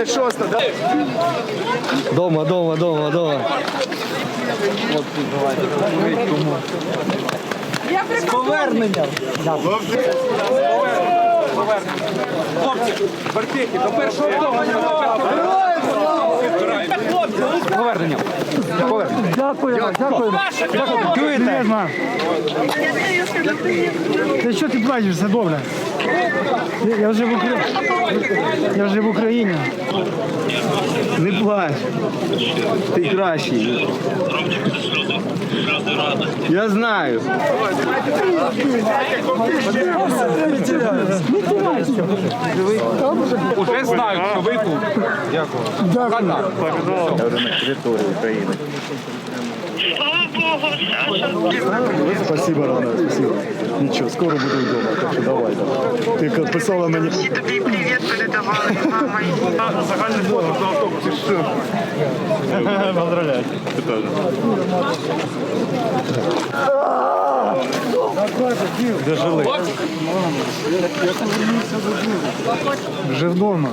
36, да? Дома, дома, дома, дома. Чуєте? Та що ти плачеш, все добре. Я- вже в Україні. Я вже в Україні. Не плач. Ти кращий. Я знаю. Уже знають, що ви тут. Слава Богу. Спасибо, Рана, спасибо. Нічого, скоро буду вдома, так що давай. давай. Ти писала мені. Всі тобі привіт передавали. Загальне фото на автобусі. Поздравляю. Ти теж. Де жили? Вже вдома.